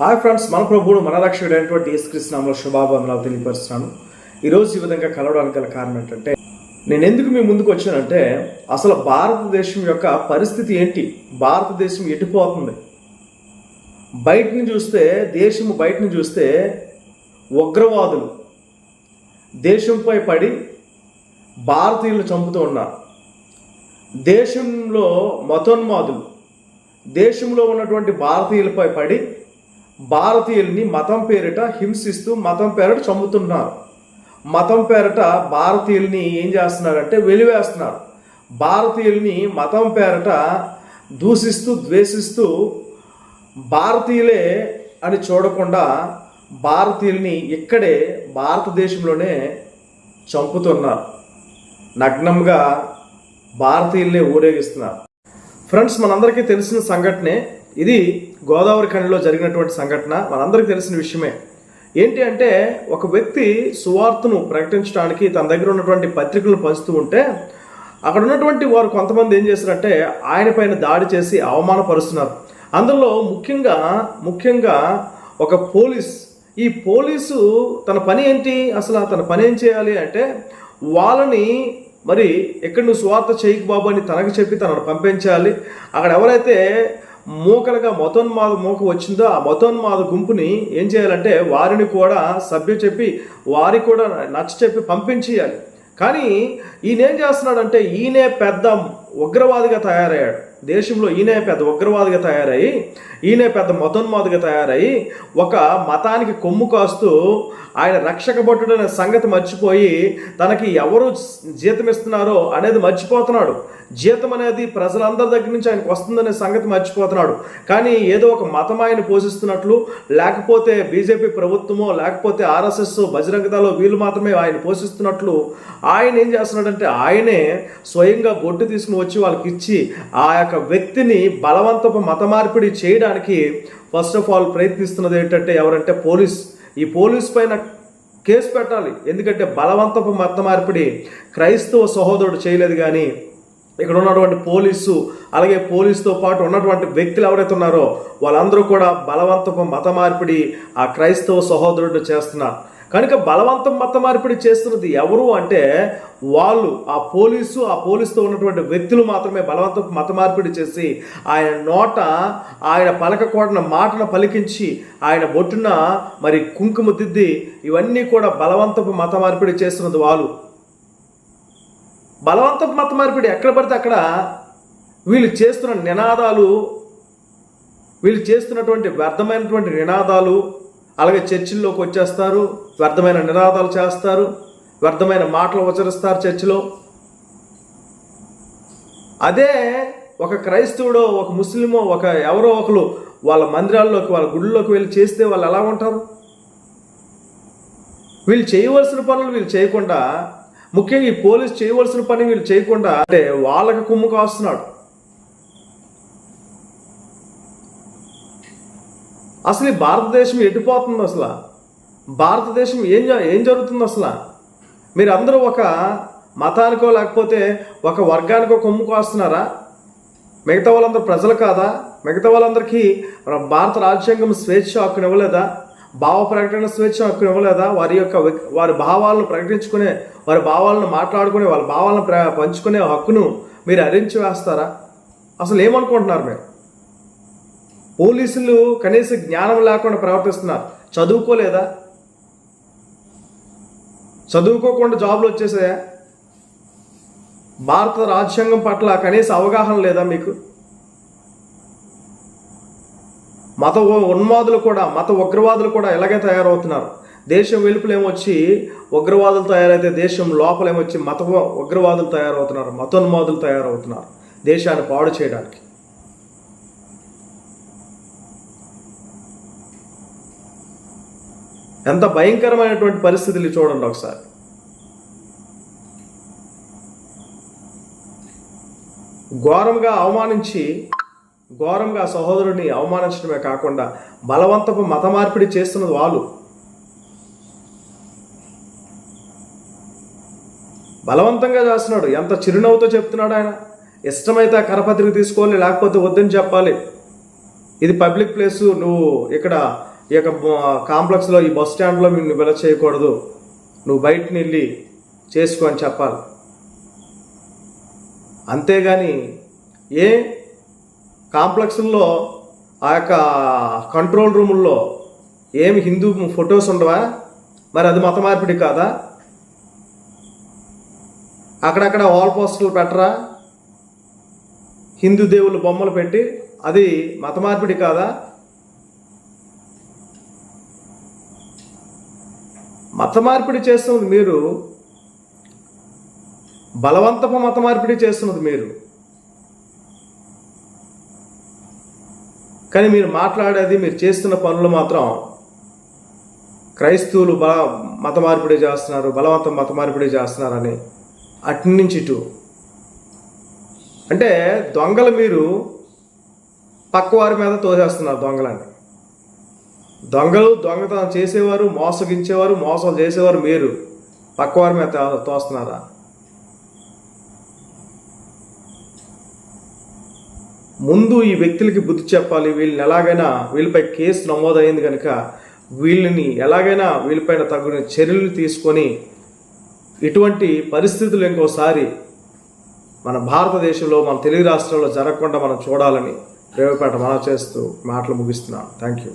Hi friends మన ప్రభువుడు మన రక్షకుడైనటువంటి యేసుకృష్ణంలో శుభాబంధనాలు తెలియపరుస్తున్నాను ఈరోజు ఈ విధంగా కలవడానికి గల కారణం ఏంటంటే నేను ఎందుకు మీ ముందుకు వచ్చానంటే అసలు భారతదేశం యొక్క పరిస్థితి ఏంటి? భారతదేశం ఎటుపోతుంది బయటని చూస్తే దేశం బయటని చూస్తే ఉగ్రవాదులు దేశంపై పడి భారతీయులు చంపుతూ ఉన్నారు. దేశంలో మతోన్మాదులు దేశంలో ఉన్నటువంటి భారతీయులపై పడి భారతీయుల్ని మతం పేరిట హింసిస్తూ మతం పేరిట చంపుతున్నారు. మతం పేరిట భారతీయుల్ని ఏం చేస్తున్నారంటే వెలివేస్తున్నారు. భారతీయుల్ని మతం పేరిట దూషిస్తూ ద్వేషిస్తూ భారతీయులే అని చూడకుండా భారతీయుల్ని ఇక్కడే భారతదేశంలోనే చంపుతున్నారు. నగ్నంగా భారతీయుల్నే ఊరేగిస్తున్నారు. ఫ్రెండ్స్ మనందరికీ తెలిసిన సంఘటనే ఇది గోదావరి ఖండిలో జరిగినటువంటి సంఘటన. మనందరికీ తెలిసిన విషయమే. ఏంటి అంటే ఒక వ్యక్తి సువార్తను ప్రకటించడానికి తన దగ్గర ఉన్నటువంటి పత్రికలను పంచుతూ ఉంటే అక్కడ ఉన్నటువంటి వారు కొంతమంది ఏం చేశారంటే ఆయన పైన దాడి చేసి అవమానపరుస్తున్నారు. అందులో ముఖ్యంగా ముఖ్యంగా ఒక పోలీస్. ఈ పోలీసు తన పని ఏంటి? అసలు తన పని ఏం చేయాలి అంటే వాళ్ళని మరి ఎక్కడ నువ్వు స్వార్థ చేయకు బాబు అని తనకు చెప్పి తనను పంపించాలి. అక్కడ ఎవరైతే మూకలుగా మతోన్మాద మూక వచ్చిందో ఆ మతోన్మాద గుంపుని ఏం చేయాలంటే వారిని కూడా సభ్యు చెప్పి వారికి కూడా నచ్చ చెప్పి పంపించేయాలి. కానీ ఈయన ఏం చేస్తున్నాడంటే ఈయనే పెద్ద ఉగ్రవాదిగా తయారయ్యాడు. దేశంలో ఈయనే పెద్ద ఉగ్రవాదిగా తయారయ్యి ఈయనే పెద్ద మతోన్మాదిగా తయారయ్యి ఒక మతానికి కొమ్ము కాస్తూ ఆయన రక్షక భటుడనే సంగతి మర్చిపోయి తనకి ఎవరు జీతం ఇస్తున్నారో అనేది మర్చిపోతున్నాడు. జీతం అనేది ప్రజలందరి దగ్గర నుంచి ఆయనకు వస్తుందనే సంగతి మర్చిపోతున్నాడు. కానీ ఏదో ఒక మతం ఆయన పోషిస్తున్నట్లు లేకపోతే బీజేపీ ప్రభుత్వమో లేకపోతే ఆర్ఎస్ఎస్ బజరంగ దళో వీళ్ళు మాత్రమే ఆయన పోషిస్తున్నట్లు ఆయన ఏం చేస్తున్నాడంటే ఆయనే స్వయంగా బొట్టు తీసుకుని వచ్చి వాళ్ళకి ఇచ్చి ఆ యొక్క వ్యక్తిని బలవంతపు మత మార్పిడి చేయడానికి ఫస్ట్ ఆఫ్ ఆల్ ప్రయత్నిస్తున్నది ఏంటంటే ఎవరంటే పోలీస్. ఈ పోలీస్ పైన కేసు పెట్టాలి. ఎందుకంటే బలవంతపు మత మార్పిడి క్రైస్తవ సహోదరుడు చేయలేదు కానీ ఇక్కడ ఉన్నటువంటి పోలీసు అలాగే పోలీసుతో పాటు ఉన్నటువంటి వ్యక్తులు ఎవరైతే ఉన్నారో వాళ్ళందరూ కూడా బలవంతపు మత మార్పిడి ఆ క్రైస్తవ సహోదరుడు చేస్తున్నారు. కనుక బలవంతం మత మార్పిడి చేస్తున్నది ఎవరు అంటే వాళ్ళు ఆ పోలీసు ఆ పోలీసుతో ఉన్నటువంటి వ్యక్తులు మాత్రమే బలవంతపు మత మార్పిడి చేసి ఆయన నోట ఆయన పలకకూడన మాటను పలికించి ఆయన బొట్టున మరి కుంకుమ దిద్ది ఇవన్నీ కూడా బలవంతపు మత మార్పిడి చేస్తున్నది వాళ్ళు. బలవంతపు మత మార్పిడి ఎక్కడ పడితే అక్కడ వీళ్ళు చేస్తున్న నినాదాలు వీళ్ళు చేస్తున్నటువంటి వ్యర్థమైనటువంటి నినాదాలు అలాగే చర్చిల్లోకి వచ్చేస్తారు. వ్యర్థమైన నినాదాలు చేస్తారు వ్యర్థమైన మాటలు ఉచ్చరిస్తారు చర్చిలో. అదే ఒక క్రైస్తవుడో ఒక ముస్లిమో ఒక ఎవరో ఒకరు వాళ్ళ మందిరాల్లోకి వాళ్ళ గుళ్ళలోకి వెళ్ళి చేస్తే వాళ్ళు ఎలా ఉంటారు? వీళ్ళు చేయవలసిన పనులు వీళ్ళు చేయకుండా ముఖ్యంగా ఈ పోలీస్ చేయవలసిన పని వీళ్ళు చేయకుండా అంటే వాళ్ళకి కుమ్ము కాస్తున్నాడు. అసలు ఈ భారతదేశం ఎటుపోతుంది అసలు? భారతదేశం ఏం ఏం జరుగుతుంది అసలు? మీరు అందరూ ఒక మతానికో లేకపోతే ఒక వర్గానికో కొమ్ము కాస్తున్నారా మిగతా వాళ్ళందరూ ప్రజలు కాదా? మిగతా వాళ్ళందరికీ భారత రాజ్యాంగం స్వేచ్ఛ హక్కును ఇవ్వలేదా? భావ ప్రకటన స్వేచ్ఛ హక్కును ఇవ్వలేదా? వారి యొక్క వారి భావాలను ప్రకటించుకునే వారి భావాలను మాట్లాడుకునే వాళ్ళ భావాలను ప్ర పంచుకునే హక్కును మీరు అరించి వేస్తారా? అసలు ఏమనుకుంటున్నారు మీరు? పోలీసులు కనీస జ్ఞానం లేకుండా ప్రవర్తిస్తున్నారు. చదువుకోలేదా? చదువుకోకుండా జాబ్లు వచ్చేసాయా? భారత రాజ్యాంగం పట్ల కనీస అవగాహన లేదా మీకు? మత ఉన్మాదులు కూడా మత ఉగ్రవాదులు కూడా ఇలాగే తయారవుతున్నారు. దేశం వెలుపులేమొచ్చి ఉగ్రవాదులు తయారైతే దేశం లోపలేమొచ్చి మత ఉగ్రవాదులు తయారవుతున్నారు మతోన్మాదులు తయారవుతున్నారు దేశాన్ని పాడు చేయడానికి. ఎంత భయంకరమైనటువంటి పరిస్థితులు చూడండి ఒకసారి. ఘోరంగా అవమానించి ఘోరంగా సహోదరుడిని అవమానించడమే కాకుండా బలవంతపు మత మార్పిడి చేస్తున్నది వాళ్ళు. బలవంతంగా చేస్తున్నాడు. ఎంత చిరునవ్వుతో చెప్తున్నాడు ఆయన. ఇష్టమైతే ఆ కరపత్రిక తీసుకోవాలి లేకపోతే వద్దని చెప్పాలి. ఇది పబ్లిక్ ప్లేసు నువ్వు ఇక్కడ ఈ యొక్క కాంప్లెక్స్లో ఈ బస్ స్టాండ్లో నువ్వు ఇలా చేయకూడదు. నువ్వు బయటని వెళ్ళి చేసుకో అని చెప్పాలి. అంతేగాని ఏ కాంప్లెక్స్లో ఆ యొక్క కంట్రోల్ రూముల్లో ఏమి హిందూ ఫొటోస్ ఉండవా? మరి అది మత మార్పిడి కాదా? అక్కడక్కడ వాల్ పోస్టర్లు పెట్టరా? హిందూ దేవుళ్ళ బొమ్మలు పెట్టి అది మత మార్పిడి కాదా? మత మార్పిడి చేస్తున్నది మీరు. బలవంతపు మత మార్పిడి చేస్తున్నది మీరు. కానీ మీరు మాట్లాడేది మీరు చేస్తున్న పనులు మాత్రం క్రైస్తవులు బల మత మార్పిడి చేస్తున్నారు బలవంతం మత మార్పిడి చేస్తున్నారని అటు నుంచి ఇటు. అంటే దొంగలు మీరు పక్కవారి మీద తోసేస్తున్నారు దొంగలని. దొంగలు దొంగతనం చేసేవారు మోసగించేవారు మోసాలు చేసేవారు మీరు. పక్కవారి మీద తో- తోస్తున్నారా? ముందు ఈ వ్యక్తులకి బుద్ధి చెప్పాలి. వీళ్ళని ఎలాగైనా వీళ్ళపై కేసు నమోదైంది కనుక వీళ్ళని ఎలాగైనా వీళ్ళపైన తగిన చర్యలు తీసుకొని ఇటువంటి పరిస్థితులు ఇంకోసారి మన భారతదేశంలో మన తెలుగు రాష్ట్రాల్లో జరగకుండా మనం చూడాలని ప్రేమపేట మనం చేస్తూ మాటలు ముగిస్తున్నాను థ్యాంక్ యూ